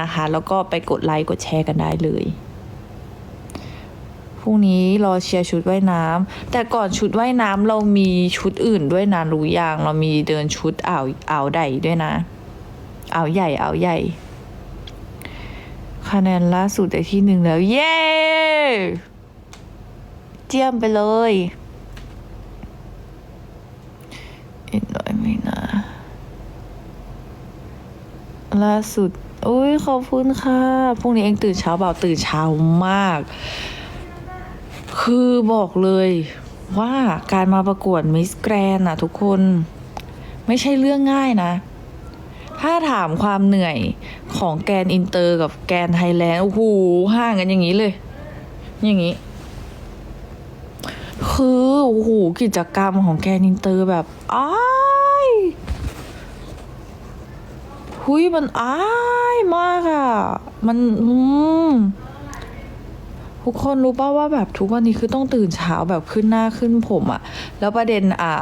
นะคะ แล้วก็ไปกดไลค์กดแชร์กันได้เลยพรุ่งนี้รอเชียร์ชุดว่ายน้ำแต่ก่อนชุดว่ายน้ำเรามีชุดอื่นด้วยนะรู้อยังเรามีเดินชุดอ่าวอ่าวใดด้วยนะอ่าวใหญ่อ่าวใหญ่ คะแนนล่าสุดได้ที่หนึ่งแล้ว เย้เจียมไปเลยอีกหน่อยไม่นะ ล่าสุดอุ้ยขอบคุณค่ะพรุ่งนี้เองตื่นเช้าเปล่าตื่นเช้ามาก คือบอกเลยว่าการมาประกวดมิสแกรนอะทุกคน ไม่ใช่เรื่องง่ายนะ ถ้าถามความเหนื่อยของแกนอินเตอร์กับแกนไทยแลนด์โอ้โหห่างกันอย่างนี้เลย อย่างนี้ คือโอ้โหกิจกรรมของแกนอินเตอร์แบบอ้าย หุยมันอ้ายมากอะ่ะ มันอืมทุกคนรู้ป่าว่าแบบทุกวันนี้คือต้องตื่นเช้าแบบขึ้นหน้าขึ้นผมอะ่ะ แล้วประเด็นอะ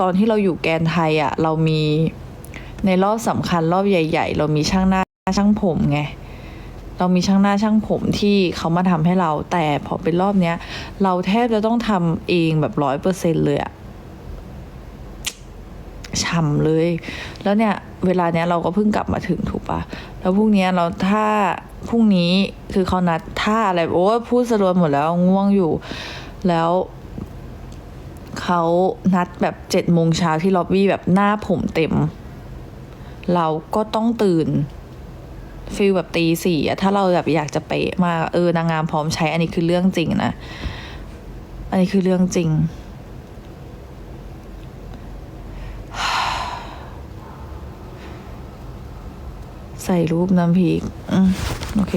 ตอนที่เราอยู่แกนไทยอะ่ะ เรามีในรอบสำคัญรอบใหญ่ ๆ เรามีช่างหน้าช่างผมไงเรามีช่างหน้าช่างผมที่เขามาทำให้เราแต่พอเป็นรอบเนี้ย เราแทบจะต้องทำเองแบบร้อยเปอร์เซ็นเลยอะ ฉ่ำเลย แล้วเนี่ยเวลาเนี้ยเราก็เพิ่งกลับมาถึงถูกปะแล้วพรุ่งนี้เราถ้าพรุ่งนี้คือเขานัดท่าอะไรโอ้พูดสรวนหมดแล้วง่วงอยู่ แล้วเขานัดแบบเจ็ดโมงเช้าที่ล็อบบี้แบบหน้าผมเต็ม เราก็ต้องตื่นฟีลแบบตีสี่ถ้าเราแบบอยากจะเป๊ะมาเออนางงามพร้อมใช้อันนี้คือเรื่องจริงนะ อันนี้คือเรื่องจริง ใส่รูปน้ำพริก อืม โอเค